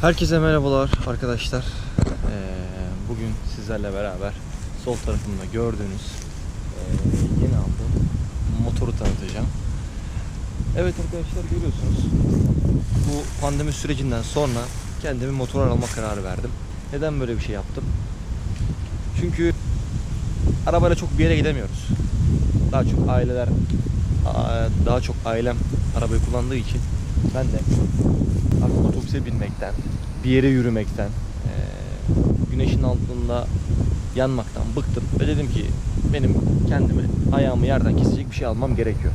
Herkese merhabalar arkadaşlar. Ee, bugün sizlerle beraber sol tarafımda gördüğünüz ee, yeni aldığım motoru tanıtacağım. Evet arkadaşlar görüyorsunuz. Bu pandemi sürecinden sonra kendime motor alma kararı verdim. Neden böyle bir şey yaptım? Çünkü arabayla çok bir yere gidemiyoruz. Daha çok aileler daha çok ailem arabayı kullandığı için ben de artık otobüse binmekten, bir yere yürümekten, güneşin altında yanmaktan bıktım ve dedim ki benim kendimi ayağımı yerden kesecek bir şey almam gerekiyor.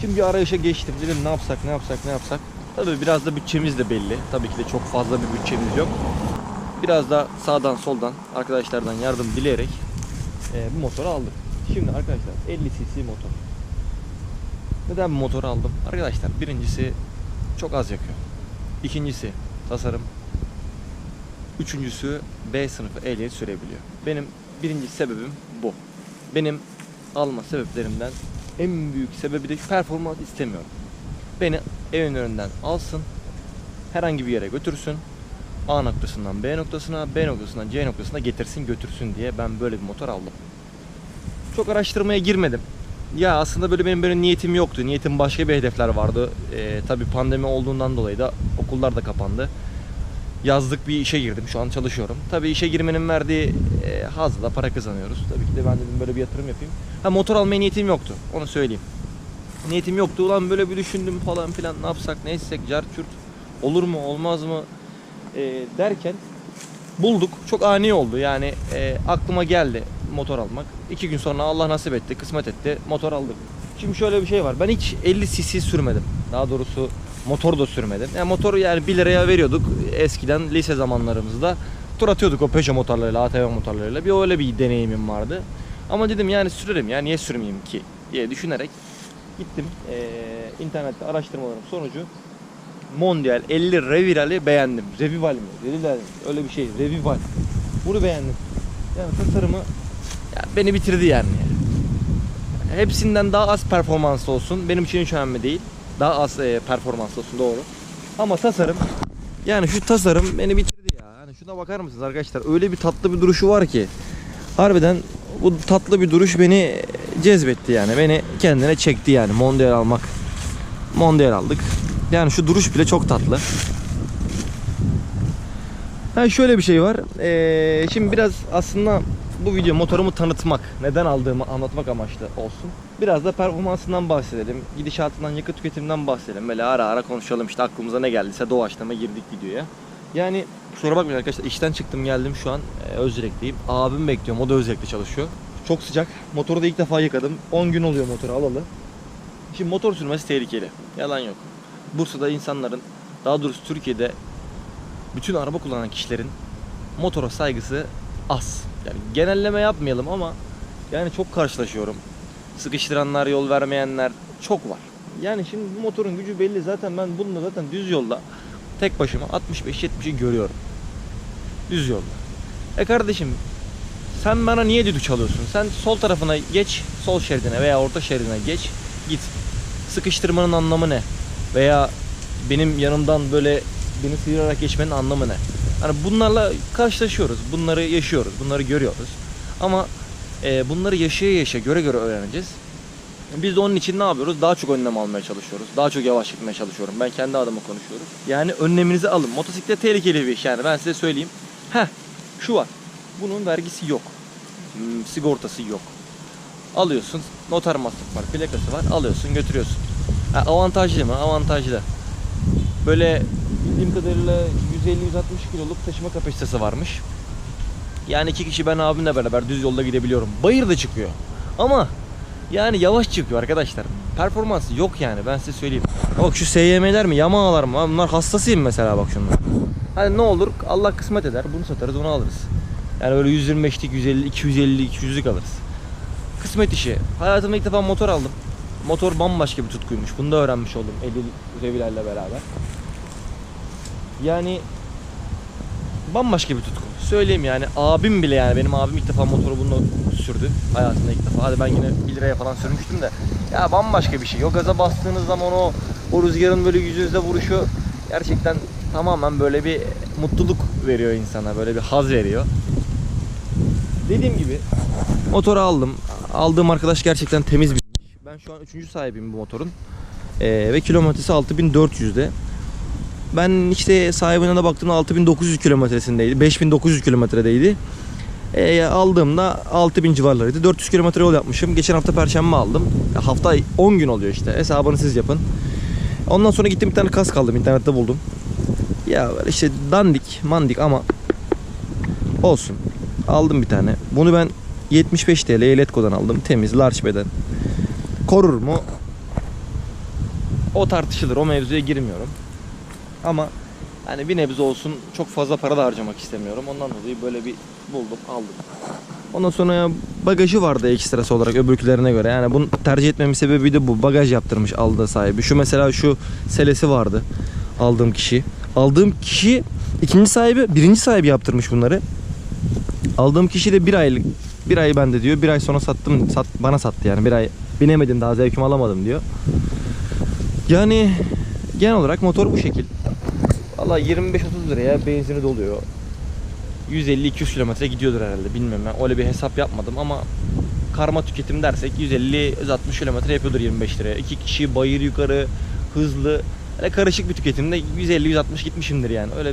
Şimdi bir arayışa geçtim. Dedim ne yapsak, ne yapsak, ne yapsak. Tabii biraz da bütçemiz de belli. Tabii ki de çok fazla bir bütçemiz yok. Biraz da sağdan soldan arkadaşlardan yardım dileyerek eee, bu motoru aldık. Şimdi arkadaşlar 50 cc motor. Neden bu motoru aldım? Arkadaşlar birincisi çok az yakıyor. İkincisi tasarım. Üçüncüsü B sınıfı ehliyet sürebiliyor. Benim birinci sebebim bu. Benim alma sebeplerimden en büyük sebebi de performans istemiyorum. Beni evin önünden alsın, herhangi bir yere götürsün. A noktasından B noktasına, B noktasından C noktasına getirsin götürsün diye ben böyle bir motor aldım. Çok araştırmaya girmedim. Ya aslında böyle benim böyle niyetim yoktu. Niyetim başka bir hedefler vardı. Ee, tabii pandemi olduğundan dolayı da okullar da kapandı. Yazlık bir işe girdim. Şu an çalışıyorum. Tabii işe girmenin verdiği e, hazla para kazanıyoruz. Tabii ki de ben dedim böyle bir yatırım yapayım. Ha motor almaya niyetim yoktu. Onu söyleyeyim. Niyetim yoktu. Ulan böyle bir düşündüm falan filan. Ne yapsak, ne etsek, cart çurt. Olur mu, olmaz mı? Ee, derken bulduk. Çok ani oldu. Yani e, aklıma geldi motor almak. İki gün sonra Allah nasip etti, kısmet etti. Motor aldım. Şimdi şöyle bir şey var. Ben hiç 50 cc sürmedim. Daha doğrusu motor da sürmedim. Yani motoru yani 1 liraya veriyorduk eskiden lise zamanlarımızda. Tur atıyorduk o Peugeot motorlarıyla, ATV motorlarıyla. Bir öyle bir deneyimim vardı. Ama dedim yani sürerim ya niye sürmeyeyim ki diye düşünerek gittim. Ee, internette araştırmalarım sonucu Mondial 50 Reviral'i beğendim. Revival mi? Revival? Öyle bir şey. Revival. Bunu beğendim. Yani tasarımı ya beni bitirdi yani. Hepsinden daha az performanslı olsun. Benim için hiç önemli değil. Daha az e, performanslı olsun doğru. Ama tasarım yani şu tasarım beni bitirdi ya. Hani şuna bakar mısınız arkadaşlar? Öyle bir tatlı bir duruşu var ki. Harbiden bu tatlı bir duruş beni cezbetti yani. Beni kendine çekti yani. Mondial almak. Mondial aldık. Yani şu duruş bile çok tatlı. Ha şöyle bir şey var. Ee, şimdi biraz aslında bu video motorumu tanıtmak, neden aldığımı anlatmak amaçlı olsun. Biraz da performansından bahsedelim. Gidişatından, yakıt tüketiminden bahsedelim. Böyle ara ara konuşalım işte aklımıza ne geldiyse doğaçlama girdik videoya. Yani kusura bakmayın arkadaşlar işten çıktım geldim şu an e, Özdirek'teyim. Abim bekliyorum o da Özdirek'te çalışıyor. Çok sıcak. Motoru da ilk defa yıkadım. 10 gün oluyor motoru alalı. Şimdi motor sürmesi tehlikeli. Yalan yok. Bursa'da insanların daha doğrusu Türkiye'de bütün araba kullanan kişilerin motora saygısı az. Yani genelleme yapmayalım ama yani çok karşılaşıyorum. Sıkıştıranlar, yol vermeyenler çok var. Yani şimdi bu motorun gücü belli zaten ben bununla zaten düz yolda tek başıma 65-70'i görüyorum. Düz yolda. E kardeşim sen bana niye düdük çalıyorsun? Sen sol tarafına geç, sol şeridine veya orta şeridine geç, git. Sıkıştırmanın anlamı ne? Veya benim yanımdan böyle beni sıyırarak geçmenin anlamı ne? Hani bunlarla karşılaşıyoruz, bunları yaşıyoruz, bunları görüyoruz. Ama e, bunları yaşaya yaşa, göre göre öğreneceğiz. Biz de onun için ne yapıyoruz? Daha çok önlem almaya çalışıyoruz. Daha çok yavaş gitmeye çalışıyorum. Ben kendi adıma konuşuyorum. Yani önleminizi alın. Motosiklet tehlikeli bir iş yani ben size söyleyeyim. Heh, şu var. Bunun vergisi yok. Hmm, sigortası yok. Alıyorsun. Noter masrafı var, plakası var. Alıyorsun, götürüyorsun. Ha, avantajlı mı? Avantajlı. Böyle bildiğim kadarıyla 150-160 kiloluk taşıma kapasitesi varmış. Yani iki kişi ben abimle beraber düz yolda gidebiliyorum. Bayır da çıkıyor. Ama yani yavaş çıkıyor arkadaşlar. Performans yok yani ben size söyleyeyim. Bak şu SYM'ler mi Yamaha'lar mı? Bunlar hastasıyım mesela bak şunlar. Hani ne olur Allah kısmet eder bunu satarız onu alırız. Yani böyle 125'lik 150 250 200'lük alırız. Kısmet işi. Hayatımda ilk defa motor aldım. Motor bambaşka bir tutkuymuş. Bunu da öğrenmiş oldum 50 revilerle beraber. Yani bambaşka bir tutku. Söyleyeyim yani abim bile yani benim abim ilk defa motoru bununla sürdü hayatında ilk defa. Hadi ben yine 1 liraya falan sürmüştüm de ya bambaşka bir şey. O gaza bastığınız zaman o o rüzgarın böyle yüzünüze vuruşu gerçekten tamamen böyle bir mutluluk veriyor insana. Böyle bir haz veriyor. Dediğim gibi motoru aldım. Aldığım arkadaş gerçekten temiz binmiş. Ben şu an 3. sahibiyim bu motorun. Ee, ve kilometresi 6400'de. Ben işte sahibine de baktığımda 6900 kilometresindeydi. 5900 kilometredeydi. Ee, aldığımda 6000 civarlarıydı. 400 kilometre yol yapmışım. Geçen hafta perşembe aldım. Ya Hafta 10 gün oluyor işte. Hesabını siz yapın. Ondan sonra gittim bir tane kask aldım. internette buldum. Ya işte dandik, mandik ama olsun. Aldım bir tane. Bunu ben 75 TL Eletko'dan aldım. Temiz, large beden. Korur mu? O tartışılır. O mevzuya girmiyorum. Ama hani bir nebze olsun çok fazla para da harcamak istemiyorum. Ondan dolayı böyle bir buldum, aldım. Ondan sonra bagajı vardı ekstrası olarak öbürkülerine göre. Yani bunu tercih etmemin sebebi de bu. Bagaj yaptırmış aldığı sahibi. Şu mesela şu selesi vardı. Aldığım kişi. Aldığım kişi ikinci sahibi, birinci sahibi yaptırmış bunları. Aldığım kişi de bir aylık bir ay bende diyor. Bir ay sonra sattım. Sat, bana sattı yani. Bir ay binemedim daha zevkimi alamadım diyor. Yani genel olarak motor bu şekil. Valla 25-30 liraya benzini doluyor. 150-200 kilometre gidiyordur herhalde bilmiyorum ben öyle bir hesap yapmadım ama karma tüketim dersek 150-160 kilometre yapıyordur 25 liraya. İki kişi bayır yukarı hızlı öyle karışık bir tüketimde 150-160 gitmişimdir yani öyle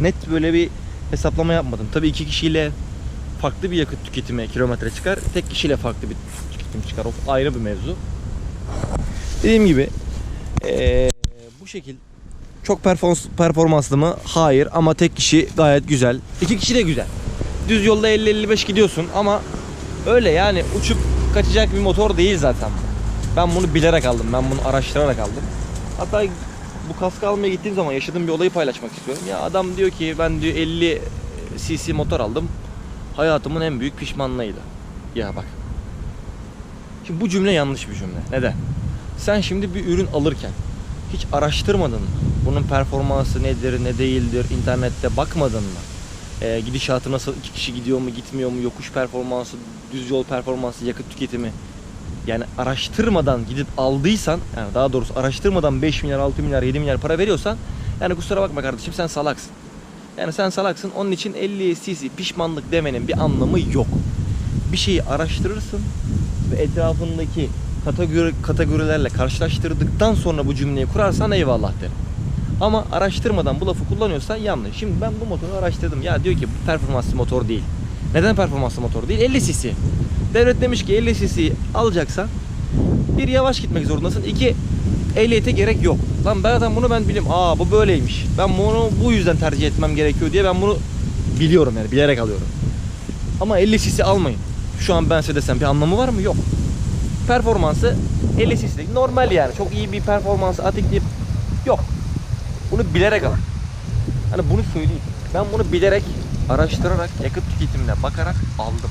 net böyle bir hesaplama yapmadım. Tabii iki kişiyle farklı bir yakıt tüketimi kilometre çıkar. Tek kişiyle farklı bir tüketim çıkar. O ayrı bir mevzu. Dediğim gibi eee, bu şekil çok performans, performanslı mı? Hayır ama tek kişi gayet güzel. İki kişi de güzel. Düz yolda 50-55 gidiyorsun ama öyle yani uçup kaçacak bir motor değil zaten. Ben bunu bilerek aldım. Ben bunu araştırarak aldım. Hatta bu kaskı almaya gittiğim zaman yaşadığım bir olayı paylaşmak istiyorum. Ya adam diyor ki ben diyor 50 cc motor aldım. Hayatımın en büyük pişmanlığıydı. Ya bak. Şimdi bu cümle yanlış bir cümle. Neden? Sen şimdi bir ürün alırken hiç araştırmadın mı? Bunun performansı nedir, ne değildir, internette bakmadın mı? Ee, gidişatı nasıl, iki kişi gidiyor mu, gitmiyor mu, yokuş performansı, düz yol performansı, yakıt tüketimi. Yani araştırmadan gidip aldıysan, yani daha doğrusu araştırmadan 5 milyar, 6 milyar, 7 milyar para veriyorsan, yani kusura bakma kardeşim sen salaksın. Yani sen salaksın, onun için 50 cc pişmanlık demenin bir anlamı yok. Bir şeyi araştırırsın ve etrafındaki kategori, kategorilerle karşılaştırdıktan sonra bu cümleyi kurarsan eyvallah derim. Ama araştırmadan bu lafı kullanıyorsan yanlış. Şimdi ben bu motoru araştırdım. Ya diyor ki performanslı motor değil. Neden performanslı motor değil? 50 cc. Devlet demiş ki 50 cc alacaksan bir yavaş gitmek zorundasın. İki ehliyete gerek yok. Lan ben zaten bunu ben biliyorum. Aa bu böyleymiş. Ben bunu bu yüzden tercih etmem gerekiyor diye ben bunu biliyorum yani bilerek alıyorum. Ama 50 cc almayın. Şu an ben size desem bir anlamı var mı? Yok performansı 50 cc'lik normal yani. Çok iyi bir performansı atik değil. Yok. Bunu bilerek al. Hani bunu söyleyeyim. Ben bunu bilerek, araştırarak, yakıt tüketimine bakarak aldım.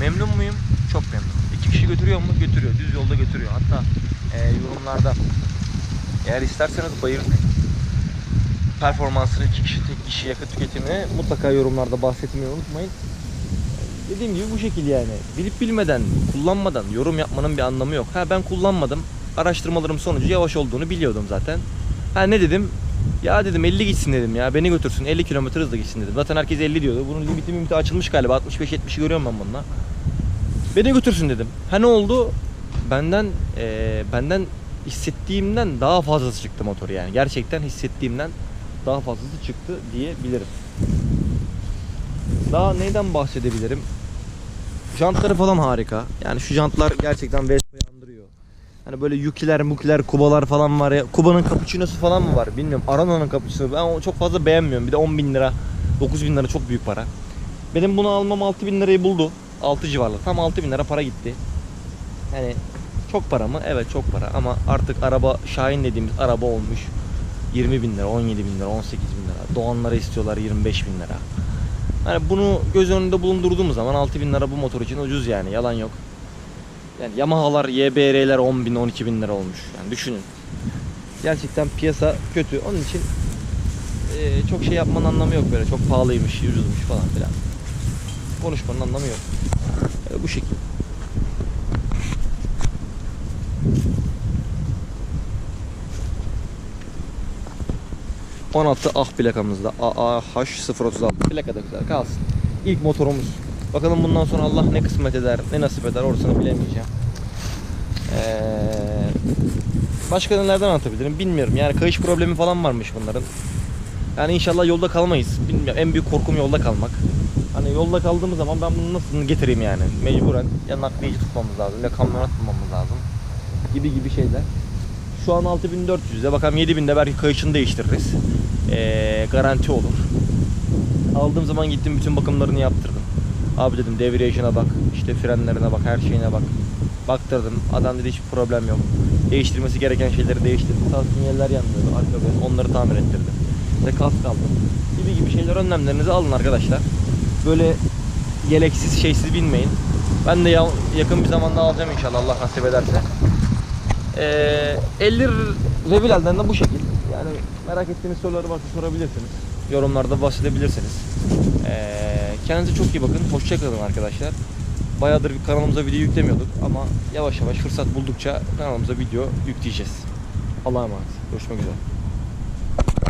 Memnun muyum? Çok memnunum. İki kişi götürüyor mu? Götürüyor. Düz yolda götürüyor. Hatta e, yorumlarda eğer isterseniz bayır performansını iki kişi tek kişi yakıt tüketimini mutlaka yorumlarda bahsetmeyi unutmayın dediğim gibi bu şekil yani. Bilip bilmeden, kullanmadan yorum yapmanın bir anlamı yok. Ha ben kullanmadım. Araştırmalarım sonucu yavaş olduğunu biliyordum zaten. Ha ne dedim? Ya dedim 50 gitsin dedim ya. Beni götürsün 50 km hızla gitsin dedim. Zaten herkes 50 diyordu. Bunun limiti limiti açılmış galiba. 65-70'i görüyorum ben bununla. Beni götürsün dedim. Ha ne oldu? Benden eee, benden hissettiğimden daha fazlası çıktı motor yani. Gerçekten hissettiğimden daha fazlası çıktı diyebilirim. Daha neyden bahsedebilirim? Jantları falan harika. Yani şu jantlar gerçekten Vespa'yı andırıyor. Hani böyle Yuki'ler, Muki'ler, Kuba'lar falan var ya. Kuba'nın cappuccino'su falan mı var bilmiyorum. Arana'nın cappuccino'su. Ben onu çok fazla beğenmiyorum. Bir de 10 bin lira, 9 bin lira çok büyük para. Benim bunu almam 6 bin lirayı buldu. 6 civarlı. Tam 6 bin lira para gitti. Yani çok para mı? Evet çok para. Ama artık araba Şahin dediğimiz araba olmuş. 20 bin lira, 17 bin lira, 18 bin lira. Doğanlara istiyorlar 25 bin lira. Yani bunu göz önünde bulundurduğumuz zaman 6000 lira bu motor için ucuz yani yalan yok. Yani Yamaha'lar, YBR'ler 10 bin 12 bin lira olmuş. Yani düşünün. Gerçekten piyasa kötü. Onun için eee, çok şey yapmanın anlamı yok böyle. Çok pahalıymış, ucuzmuş falan filan. Konuşmanın anlamı yok. Ee, bu şekilde. 16 ah plakamızda. AAH036 plaka da güzel kalsın. İlk motorumuz. Bakalım bundan sonra Allah ne kısmet eder, ne nasip eder orasını bilemeyeceğim. Ee, başka nelerden anlatabilirim bilmiyorum. Yani kayış problemi falan varmış bunların. Yani inşallah yolda kalmayız. Bilmiyorum. En büyük korkum yolda kalmak. Hani yolda kaldığımız zaman ben bunu nasıl getireyim yani? Mecburen ya nakliyeci tutmamız lazım ya kamyona tutmamız lazım. Gibi gibi şeyler. Şu an 6400'de bakalım 7000'de belki kayışını değiştiririz. Ee, garanti olur. Aldığım zaman gittim bütün bakımlarını yaptırdım. Abi dedim devriyajına bak, işte frenlerine bak, her şeyine bak. Baktırdım. Adam dedi hiçbir problem yok. Değiştirmesi gereken şeyleri değiştirdi. Sağ sinyaller yanmıyordu. Arka. Onları tamir ettirdi. İşte kask aldım. Gibi gibi şeyler önlemlerinizi alın arkadaşlar. Böyle yeleksiz şeysiz binmeyin. Ben de ya- yakın bir zamanda alacağım inşallah Allah nasip ederse. Ee, 50 Revilal'den de bu şekil. Yani merak ettiğiniz soruları varsa sorabilirsiniz. Yorumlarda bahsedebilirsiniz. Ee, kendinize çok iyi bakın. Hoşçakalın arkadaşlar. Bayağıdır kanalımıza video yüklemiyorduk ama yavaş yavaş fırsat buldukça kanalımıza video yükleyeceğiz. Allah'a emanet. Görüşmek üzere.